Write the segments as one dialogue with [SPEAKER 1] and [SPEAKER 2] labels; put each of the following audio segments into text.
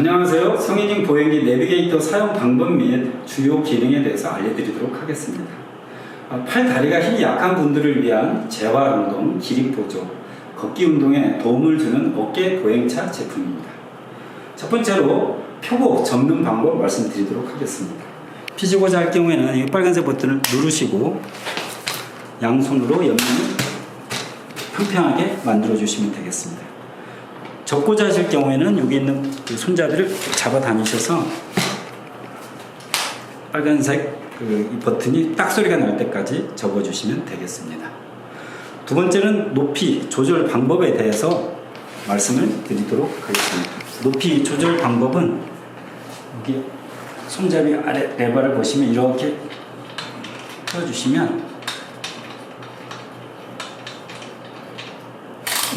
[SPEAKER 1] 안녕하세요. 성인용 보행기 내비게이터 사용 방법 및 주요 기능에 대해서 알려드리도록 하겠습니다. 아, 팔 다리가 힘이 약한 분들을 위한 재활 운동, 기립 보조, 걷기 운동에 도움을 주는 어깨 보행차 제품입니다. 첫 번째로 표고 접는 방법 말씀드리도록 하겠습니다. 피지고자 할 경우에는 이 빨간색 버튼을 누르시고 양손으로 옆면을 평평하게 만들어 주시면 되겠습니다. 접고자 하실 경우에는 여기 있는 그 손잡이를 잡아 다니셔서 빨간색 그이 버튼이 딱 소리가 날 때까지 접어 주시면 되겠습니다. 두 번째는 높이 조절 방법에 대해서 말씀을 드리도록 하겠습니다. 높이 조절 방법은 여기 손잡이 아래 레버를 보시면 이렇게 펴주시면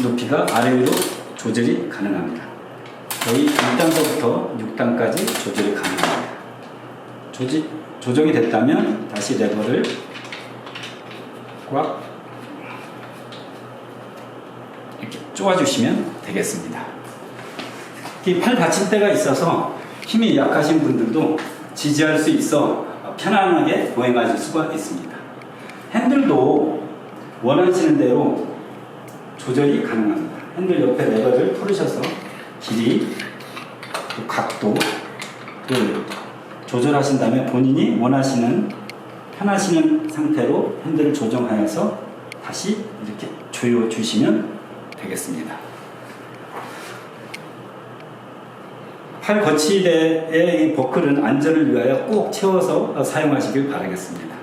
[SPEAKER 1] 높이가 아래 위로 조절이 가능합니다. 거의 1단서부터 6단까지 조절이 가능합니다. 조지, 조정이 됐다면 다시 레버를 꽉 이렇게 쪼아주시면 되겠습니다. 이팔 받침대가 있어서 힘이 약하신 분들도 지지할 수 있어 편안하게 보행하실 수가 있습니다. 핸들도 원하시는 대로 조절이 가능합니다. 핸들 옆에 레버를 풀으셔서 길이, 또 각도를 조절하신 다음에 본인이 원하시는 편하시는 상태로 핸들을 조정하여서 다시 이렇게 조여 주시면 되겠습니다. 팔 거치대의 이 버클은 안전을 위하여 꼭 채워서 사용하시길 바라겠습니다.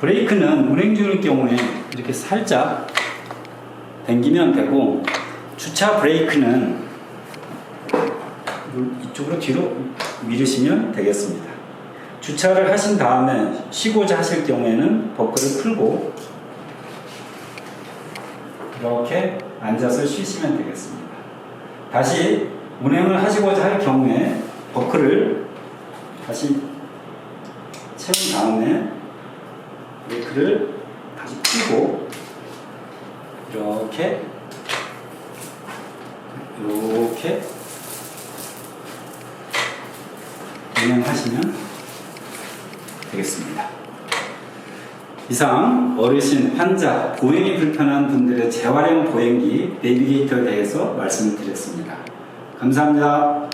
[SPEAKER 1] 브레이크는 운행 중일 경우에 이렇게 살짝 당기면 되고 주차 브레이크는 이쪽으로 뒤로 밀으시면 되겠습니다. 주차를 하신 다음에 쉬고자 하실 경우에는 버클을 풀고 이렇게 앉아서 쉬시면 되겠습니다. 다시 운행을 하시고자 할 경우에 버클을 다시 채운 다음에 브레이크를 다시 끼고 이렇게 이렇게 운행하시면 되겠습니다. 이상 어르신, 환자, 보행이 불편한 분들의 재활용 보행기 내비게이터에 대해서 말씀을 드렸습니다. 감사합니다.